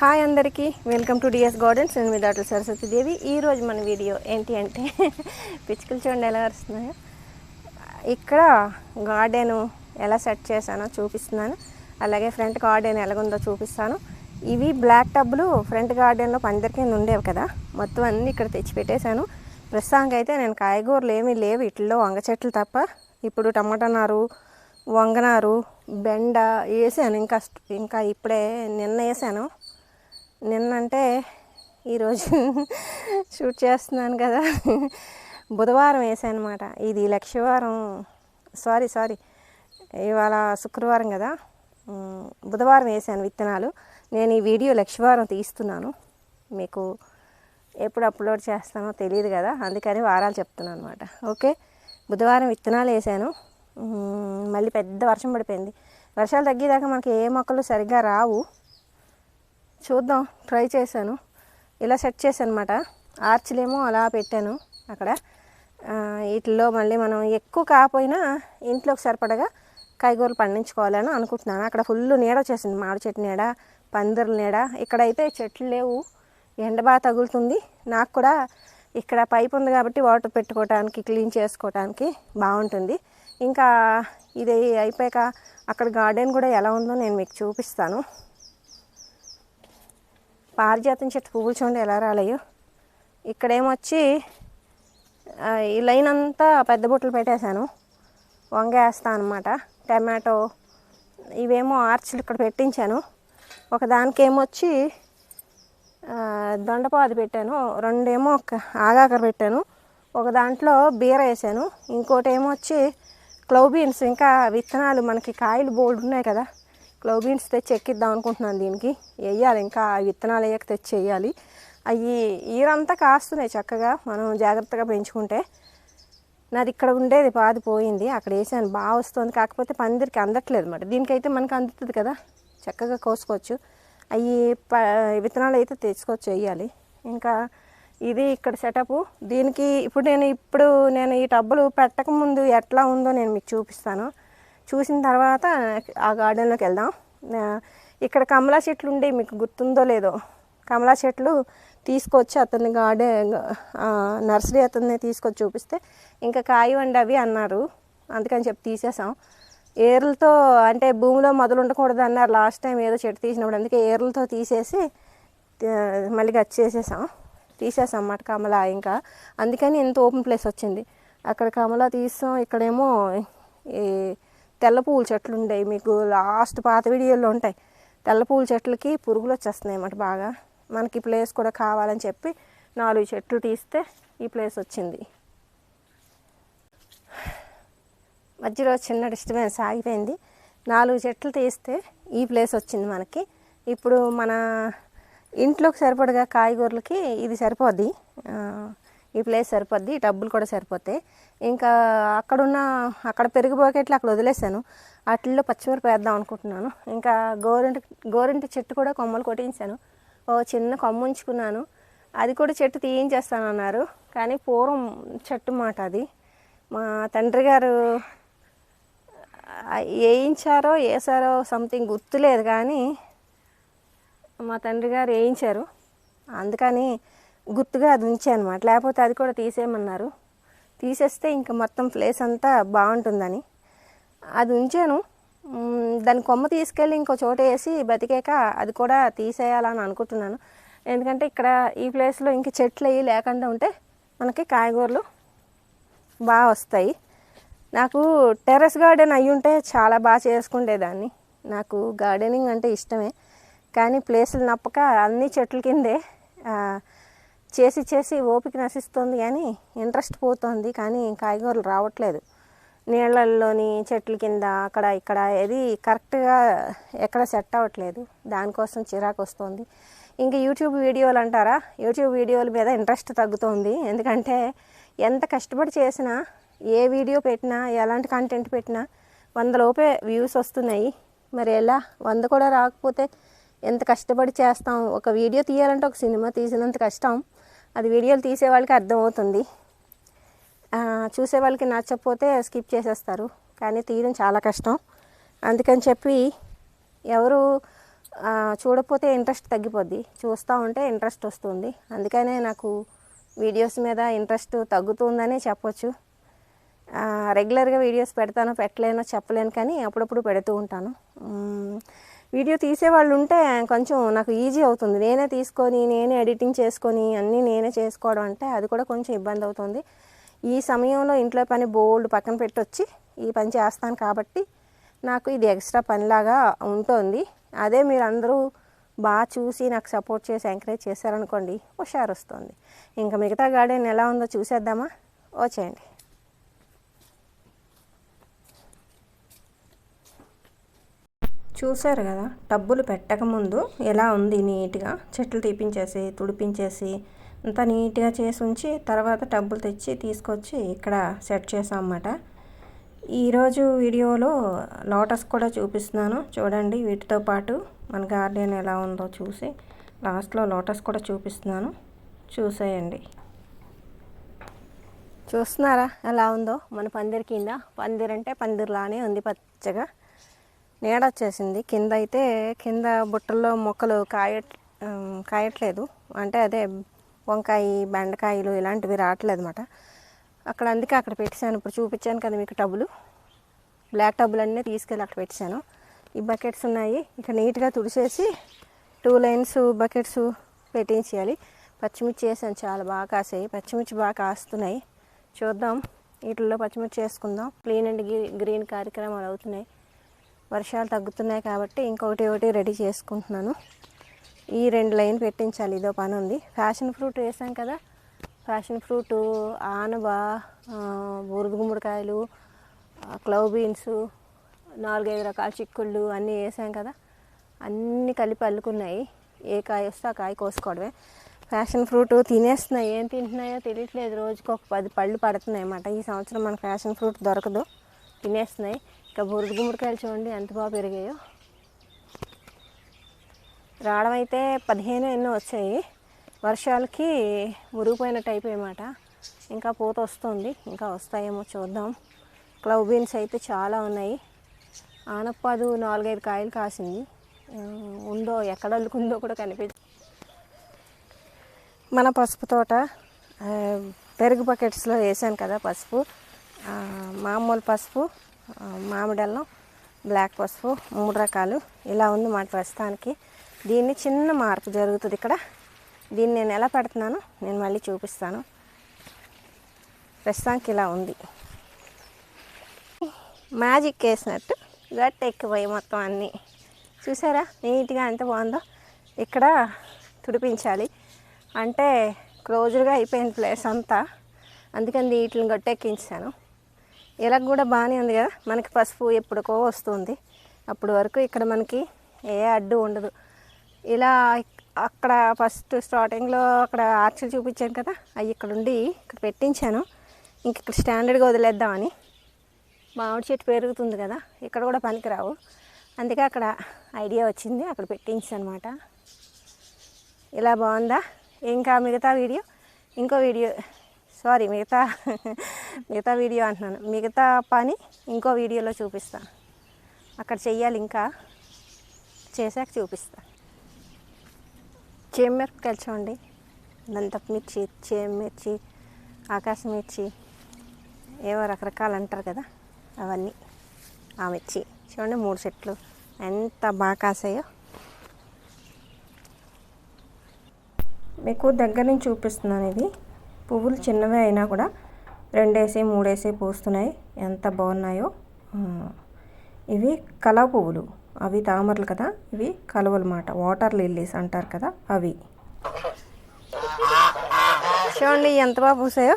Hi అందరికీ. Welcome to DS gardens నేను మీ doctor Saraswatidevi ఈరోజు మన వీడియో ఏంటి అంటే పిచ్చుకలు చూడండి ఎలా వస్తున్నాయో. ఇక్కడ గార్డెను ఎలా సెట్ చేశానో చూపిస్తున్నాను. అలాగే ఫ్రంట్ గార్డెన్ ఎలాగుందో చూపిస్తాను. ఇవి బ్లాక్ టబ్బులు ఫ్రంట్ గార్డెన్లో పందిరి కింద ఉండేవి కదా. మొత్తం అన్నీ ఇక్కడ తెచ్చి పెట్టేశాను. ప్రస్తుతానికి అయితే నేను కాయగూరలు ఏమీ లేవు. ఇట్లో వంగ చెట్లు తప్ప ఇప్పుడు టమాటా నారు వంగనారు బెండ వేసాను. ఇంకా ఇంకా ఇప్పుడే నిన్న వేసాను. నిన్నంటే ఈరోజు షూట్ చేస్తున్నాను కదా. బుధవారం వేసాను అనమాట ఇది లక్షవారం సారీ సారీ. ఇవాళ శుక్రవారం కదా. బుధవారం వేసాను విత్తనాలు. నేను ఈ వీడియో లక్షవారం తీస్తున్నాను. మీకు ఎప్పుడు అప్లోడ్ చేస్తానో తెలియదు కదా. అందుకని వారాలు చెప్తున్నాను అనమాట ఓకే? బుధవారం విత్తనాలు వేసాను. మళ్ళీ పెద్ద వర్షం పడిపోయింది. వర్షాలు తగ్గేదాకా మనకి ఏ మొక్కలు సరిగ్గా రావు. చూద్దాం ట్రై చేశాను. ఇలా సెట్ చేశాను అనమాట ఆర్చ్లేమో అలా పెట్టాను అక్కడ. వీటిల్లో మళ్ళీ మనం ఎక్కువ కాకపోయినా ఇంట్లోకి సరిపడగా కాయగూరలు పండించుకోవాలని అనుకుంటున్నాను. అక్కడ ఫుల్ నీడ వచ్చేసింది మామిడి చెట్టు నీడ పందిరుల నీడ. ఇక్కడైతే చెట్లు లేవు ఎండ బాగా తగులుతుంది. నాకు కూడా ఇక్కడ పైప్ ఉంది కాబట్టి వాటర్ పెట్టుకోవడానికి క్లీన్ చేసుకోవడానికి బాగుంటుంది. ఇంకా ఇది అయిపోయాక అక్కడ గార్డెన్ కూడా ఎలా ఉందో నేను మీకు చూపిస్తాను. పారిజాతం చెట్టు పువ్వులు చూడండి ఎలా రాలేయో. ఇక్కడేమొచ్చి ఈ లైన్ అంతా పెద్ద బుట్టలు పెట్టేశాను. వంగ వేస్తాను అనమాట టమాటో ఇవేమో ఆర్చ్లు ఇక్కడ పెట్టించాను. ఒక దానికి ఏమొచ్చి దొండపాది పెట్టాను. రెండేమో ఒక ఆగాకర పెట్టాను. ఒక దాంట్లో బీర వేసాను. ఇంకోటి ఏమో వచ్చి క్లవ్ బీన్స్ ఇంకా విత్తనాలు మనకి కాయలు బోల్డ్ ఉన్నాయి కదా. క్లవ్ బీన్స్ తెచ్చి ఎక్కిద్దాం అనుకుంటున్నాను దీనికి. వేయాలి ఇంకా విత్తనాలు వేయక తెచ్చి వేయాలి అవి ఈరంతా కాస్తున్నాయి చక్కగా మనం జాగ్రత్తగా పెంచుకుంటే. నాది ఇక్కడ ఉండేది పాది పోయింది అక్కడ వేసాను బాగా వస్తుంది. కాకపోతే పందిరికి అందట్లేదు మరి దీనికైతే మనకు అందుతుంది కదా చక్కగా కోసుకోవచ్చు. అవి ప విత్తనాలు అయితే తెచ్చుకోవచ్చు వేయాలి ఇంకా ఇది ఇక్కడ సెటప్. దీనికి ఇప్పుడు నేను ఇప్పుడు నేను ఈ టబ్బులు పెట్టకముందు ఎట్లా ఉందో నేను మీకు చూపిస్తాను. చూసిన తర్వాత ఆ గార్డెన్లోకి వెళ్దాం. ఇక్కడ కమలా చెట్లు ఉండే మీకు గుర్తుందో లేదో. కమలా చెట్లు తీసుకొచ్చి అతని గార్డెన్ నర్సరీ అతన్ని తీసుకొచ్చి చూపిస్తే ఇంకా కాయవండి అవి అన్నారు. అందుకని చెప్పి తీసేసాం. ఏర్లతో అంటే భూమిలో మొదలు ఉండకూడదు అన్నారు. లాస్ట్ టైం ఏదో చెట్టు తీసినప్పుడు అందుకే ఏర్లతో తీసేసి మళ్ళీ గచ్చి చేసేసాం. తీసేసాం అన్నమాట కమల ఇంకా. అందుకని ఇంత ఓపెన్ ప్లేస్ వచ్చింది. అక్కడ కమల తీసాం. ఇక్కడేమో ఈ తెల్ల పూల చెట్లు ఉండేవి మీకు లాస్ట్ పాత వీడియోలో ఉంటాయి. తెల్ల చెట్లకి పురుగులు వచ్చేస్తున్నాయి అన్నమాట బాగా. మనకి ఈ ప్లేస్ కూడా కావాలని చెప్పి నాలుగు చెట్లు తీస్తే ఈ ప్లేస్ వచ్చింది. మధ్యలో చిన్న డిస్టర్బెన్స్ ఆగిపోయింది. నాలుగు చెట్లు తీస్తే ఈ ప్లేస్ వచ్చింది మనకి. ఇప్పుడు మన ఇంట్లోకి సరిపడగా కాయగూరలకి ఇది సరిపోద్ది. ఈ ప్లేస్ సరిపోద్ది ఈ టబ్బులు కూడా సరిపోతాయి. ఇంకా అక్కడున్న అక్కడ పెరుగు బకెట్లు అక్కడ వదిలేసాను వాటిల్లో పచ్చిమిరప వేద్దాం అనుకుంటున్నాను. ఇంకా గోరింటి గోరింటి చెట్టు కూడా కొమ్మలు కొట్టించాను. ఓ చిన్న కొమ్మ ఉంచుకున్నాను. అది కూడా చెట్టు తీయించేస్తానన్నారు. కానీ పూర్వం చెట్టు మాట అది. మా తండ్రి గారు వేయించారో వేసారో సంథింగ్ గుర్తులేదు కానీ మా తండ్రి గారు వేయించారు. అందుకని గుర్తుగా అది ఉంచానమాట లేకపోతే అది కూడా తీసేయమన్నారు. తీసేస్తే ఇంకా మొత్తం ప్లేస్ అంతా బాగుంటుందని. అది ఉంచాను. దాని కొమ్మ తీసుకెళ్ళి ఇంకో చోట వేసి బతికాక అది కూడా తీసేయాలని అనుకుంటున్నాను. ఎందుకంటే ఇక్కడ ఈ ప్లేస్లో ఇంక చెట్లు అవి లేకుండా ఉంటే మనకి కాయగూరలు బాగా వస్తాయి. నాకు టెర్రస్ గార్డెన్ అయి ఉంటే చాలా బాగా చేసుకుండేదాన్ని. నాకు గార్డెనింగ్ అంటే ఇష్టమే. కానీ ప్లేసులు నప్పక అన్ని చెట్ల కిందే చేసి చేసి ఓపిక నశిస్తుంది కానీ ఇంట్రెస్ట్ పోతుంది కానీ కాయగూరలు రావట్లేదు. నీళ్ళల్లోని చెట్ల కింద అక్కడ ఇక్కడ ఏది కరెక్ట్గా ఎక్కడ సెట్ అవ్వట్లేదు. దానికోసం చిరాకు వస్తుంది. ఇంకా యూట్యూబ్ వీడియోలు అంటారా? యూట్యూబ్ వీడియోల మీద ఇంట్రెస్ట్ తగ్గుతుంది. ఎందుకంటే ఎంత కష్టపడి చేసినా ఏ వీడియో పెట్టినా ఎలాంటి కంటెంట్ పెట్టినా వందలోపే వ్యూస్ వస్తున్నాయి. మరి ఎలా? వంద కూడా రాకపోతే ఎంత కష్టపడి చేస్తాం? ఒక వీడియో తీయాలంటే ఒక సినిమా తీసినంత కష్టం. అది వీడియోలు తీసే వాళ్ళకి అర్థమవుతుంది. చూసే వాళ్ళకి నచ్చకపోతే స్కిప్ చేసేస్తారు. కానీ తీయడం చాలా కష్టం. అందుకని చెప్పి ఎవరు చూడకపోతే ఇంట్రెస్ట్ తగ్గిపోద్ది. చూస్తూ ఉంటే ఇంట్రెస్ట్ వస్తుంది. అందుకనే నాకు వీడియోస్ మీద ఇంట్రెస్ట్ తగ్గుతుందనే చెప్పొచ్చు. రెగ్యులర్గా వీడియోస్ పెడతానో పెట్టలేనో చెప్పలేను కానీ అప్పుడప్పుడు పెడుతూ ఉంటాను. వీడియో తీసేవాళ్ళు ఉంటే కొంచెం నాకు ఈజీ అవుతుంది. నేనే తీసుకొని నేనే ఎడిటింగ్ చేసుకొని అన్నీ నేనే చేసుకోవడం అంటే అది కూడా కొంచెం ఇబ్బంది అవుతుంది. ఈ సమయంలో ఇంట్లో పని బోల్డ్ పక్కన పెట్టొచ్చి ఈ పని చేస్తాను కాబట్టి నాకు ఇది ఎక్స్ట్రా పనిలాగా ఉంటుంది. అదే మీరు అందరూ బాగా చూసి నాకు సపోర్ట్ చేసి ఎంకరేజ్ చేశారనుకోండి హుషారు వస్తుంది ఇంకా మిగతా గార్డెన్ ఎలా ఉందో చూసేద్దామా? వచ్చేయండి చూసారు కదా టబ్బులు పెట్టకముందు ఎలా ఉంది నీట్గా? చెట్లు తీపించేసి తుడిపించేసి అంతా నీట్గా చేసి ఉంచి తర్వాత టబ్బులు తెచ్చి తీసుకొచ్చి ఇక్కడ సెట్ చేసామన్నమాట ఈరోజు వీడియోలో లోటస్ కూడా చూపిస్తున్నాను. చూడండి వీటితో పాటు మన గార్డెన్ ఎలా ఉందో చూసి లాస్ట్లో లోటస్ కూడా చూపిస్తున్నాను. చూసేయండి. చూస్తున్నారా? ఎలా ఉందో? మన పందిరి కింద పందిరి అంటే పందిరిలానే ఉంది పచ్చగా. నీడ వచ్చేసింది కింద అయితే కింద బుట్టల్లో మొక్కలు కాయ కాయట్లేదు. అంటే అదే వంకాయ బెండకాయలు ఇలాంటివి రావట్లేదు అనమాట అక్కడ అందుకే అక్కడ పెట్టాను ఇప్పుడు చూపించాను కదా మీకు టబులు బ్లాక్ టబులు అన్నీ తీసుకెళ్ళి అక్కడ పెట్టాను ఈ బకెట్స్ ఉన్నాయి. ఇక నీట్గా తుడిచేసి టూ లైన్స్ బకెట్స్ పెట్టించేయాలి. పచ్చిమిర్చి వేసాను చాలా బాగా కాసాయి. పచ్చిమిర్చి బాగా కాస్తున్నాయి. చూద్దాం. వీటిల్లో పచ్చిమిర్చి వేసుకుందాం. క్లీన్ అండ్ గ్రీన్ కార్యక్రమాలు అవుతున్నాయి. వర్షాలు తగ్గుతున్నాయి కాబట్టి ఇంకొకటి ఒకటి రెడీ చేసుకుంటున్నాను. ఈ రెండు లైన్ పెట్టించాలి ఇదో పని ఉంది. ఫ్యాషన్ ఫ్రూట్ వేసాం కదా ఫ్యాషన్ ఫ్రూట్ ఆనబ బూరుగు గుమ్మడికాయలు క్లవ్ బీన్స్ నాలుగైదు రకాల చిక్కుళ్ళు అన్నీ వేసాం కదా అన్నీ కలిపి అల్లుకున్నాయి. ఏ కాయ వస్తే ఆ కాయ కోసుకోవడమే. ఫ్యాషన్ ఫ్రూట్ తినేస్తున్నాయి. ఏం తింటున్నాయో తెలియట్లేదు. రోజుకి ఒక పది పళ్ళు పడుతున్నాయి అన్నమాట. ఈ సంవత్సరం మనకు ఫ్యాషన్ ఫ్రూట్ దొరకదు. తినేస్తున్నాయి. ఇంకా బురుగు గుమ్మడికాయలు చూడండి ఎంత బాగా పెరిగాయో. రావడం అయితే పదిహేను ఎన్నో వచ్చాయి. వర్షాలకి మురిగిపోయినట్టు అయిపోయామాట ఇంకా పూత వస్తుంది. ఇంకా వస్తాయేమో చూద్దాం. క్లవ్ బీన్స్ అయితే చాలా ఉన్నాయి. ఆనప్పదు నాలుగైదు కాయలు కాసింది. ఉందో ఎక్కడ అల్లుకుందో కూడా కనిపించ మన పసుపు తోట పెరుగు బకెట్స్లో వేసాను కదా పసుపు. మామూలు పసుపు. మామిడల్లం బ్లాక్ పసుపు మూడు రకాలు. ఇలా ఉంది మాట ప్రస్తుతానికి. దీన్ని చిన్న మార్పు జరుగుతుంది ఇక్కడ. దీన్ని నేను ఎలా పెడుతున్నానో నేను మళ్ళీ చూపిస్తాను. ప్రస్తుతానికి ఇలా ఉంది. మ్యాజిక్ వేసినట్టు గట్టి ఎక్కిపోయి మొత్తం అన్నీ. చూసారా? నీట్గా ఎంత బాగుందో. ఇక్కడ తుడిపించాలి. అంటే క్లోజ్డ్గా అయిపోయింది ప్లేస్ అంతా. అందుకని వీటిని గట్టెక్కించాను. ఇలా కూడా బాగానే ఉంది కదా? మనకి పసుపు ఎప్పుడుకో వస్తుంది. అప్పటి వరకు ఇక్కడ మనకి ఏ అడ్డు ఉండదు. ఇలా అక్కడ ఫస్ట్ స్టార్టింగ్లో అక్కడ ఆర్చులు చూపించాను కదా? అవి ఇక్కడ ఉండి ఇక్కడ పెట్టించాను. ఇంక ఇక్కడ స్టాండర్డ్గా వదిలేద్దామని. మామిడి చెట్టు పెరుగుతుంది కదా? ఇక్కడ కూడా పనికిరావు. అందుకే అక్కడ ఐడియా వచ్చింది. అక్కడ పెట్టించాను అనమాట ఇలా బాగుందా? ఇంకా మిగతా వీడియో ఇంకో వీడియో సారీ మిగతా మిగతా వీడియో అంటున్నాను. మిగతా పని ఇంకో వీడియోలో చూపిస్తా. అక్కడ చెయ్యాలి ఇంకా. చేశాక చూపిస్తా. చేమిరపకాయలు చూడండి దంతపు మిర్చి చేమిర్చి ఆకాశ మిర్చి ఏవో రకరకాలు అంటారు కదా అవన్నీ. ఆ మిర్చి. చూడండి మూడు చెట్లు ఎంత బాగా కాసాయో. మీకు దగ్గర నుంచి చూపిస్తున్నాను ఇది. పువ్వులు చిన్నవే అయినా కూడా రెండేసి మూడేసి పూస్తున్నాయి. ఎంత బాగున్నాయో. ఇవి కలవ పువ్వులు. అవి తామరలు కదా. ఇవి కలువలు మాట వాటర్ లిల్లీస్ అంటారు కదా అవి. చూడండి ఎంత బాగా పూసాయో.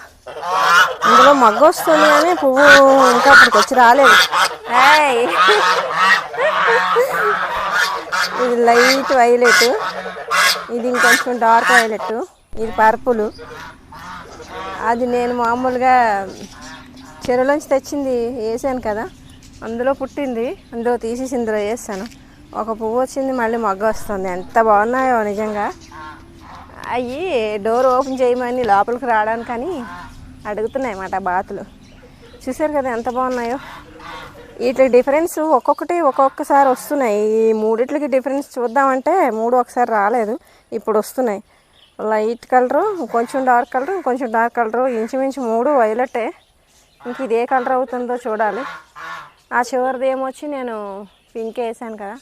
ఇందులో మగ్గు వస్తుంది కానీ పువ్వు ఇంకా అప్పటికి వచ్చి రాలేదు. ఇది లైట్ వైలెట్. ఇది ఇంకొంచెం డార్క్ వైలెట్. ఇది పర్పుల్. అది నేను మామూలుగా చెరువులోంచి తెచ్చింది వేసాను కదా అందులో పుట్టింది అందులో తీసేసి ఇందులో వేసాను ఒక పువ్వు వచ్చింది మళ్ళీ మగ్గ వస్తుంది. ఎంత బాగున్నాయో నిజంగా. అవి డోర్ ఓపెన్ చేయమని లోపలికి రావడానికని అడుగుతున్నాయి అన్నమాట బాతులు. చూసారు కదా ఎంత బాగున్నాయో. వీటి డిఫరెన్స్ ఒక్కొక్కటి ఒక్కొక్కసారి వస్తున్నాయి. ఈ మూడిట్లకి డిఫరెన్స్ చూద్దామంటే మూడు ఒకసారి రాలేదు. ఇప్పుడు వస్తున్నాయి. లైట్ కలరు కొంచెం డార్క్ కలరు కొంచెం డార్క్ కలరు ఇంచుమించు మూడు వైలెటే ఇంక ఇది ఏ కలర్ అవుతుందో చూడాలి. ఆ చివరిది ఏమొచ్చి నేను పింక్ వేసాను కదా.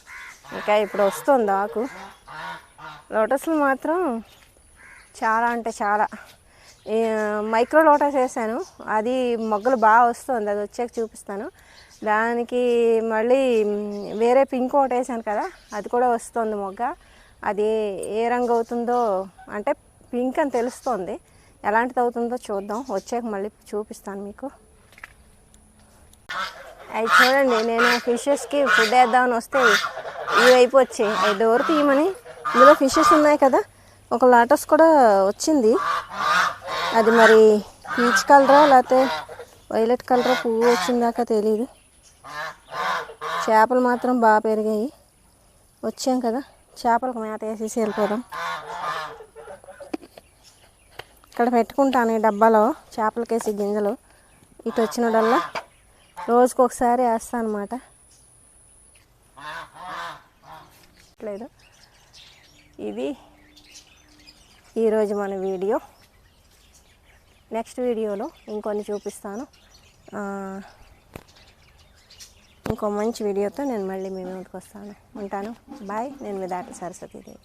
ఇంకా ఇప్పుడు వస్తుంది ఆకు. లోటస్లు మాత్రం చాలా అంటే చాలా. మైక్రో లోటస్ వేసాను. అది మొగ్గలు బాగా వస్తుంది. అది వచ్చాక చూపిస్తాను. దానికి మళ్ళీ వేరే పింక్ ఒకటి వేసాను కదా. అది కూడా వస్తుంది మొగ్గ. అది ఏ రంగు అవుతుందో అంటే పింక్ అని తెలుస్తుంది. ఎలాంటిది అవుతుందో చూద్దాం. వచ్చాక మళ్ళీ చూపిస్తాను మీకు. అవి చూడండి నేను ఫిషెస్కి ఫుడ్ వేద్దామని వస్తే ఈ వైపు వచ్చాయి. అవి డోర్ తీయమని. ఇందులో ఫిషెస్ ఉన్నాయి కదా. ఒక లాటస్ కూడా వచ్చింది. అది మరి పీచ్ కలరా లేకపోతే వైలెట్ కలరా పువ్వు వచ్చిందాకా తెలియదు చేపలు మాత్రం బాగా పెరిగాయి. వచ్చాం కదా. చేపలకు మేత వేసేసి వెళ్ళిపోదాం. ఇక్కడ పెట్టుకుంటాను ఈ డబ్బాలో చేపలకేసి గింజలు. ఇటు వచ్చినడల్లా రోజుకు ఒకసారి వేస్తాను అనమాట లేదు. ఇది ఈరోజు మన వీడియో. నెక్స్ట్ వీడియోలో ఇంకొన్ని చూపిస్తాను. ఇంకో మంచి వీడియోతో నేను మళ్ళీ మీ ముందుకు వస్తాను. ఉంటాను. బాయ్ నేను మీ దాటి సరస్వతీదేవి.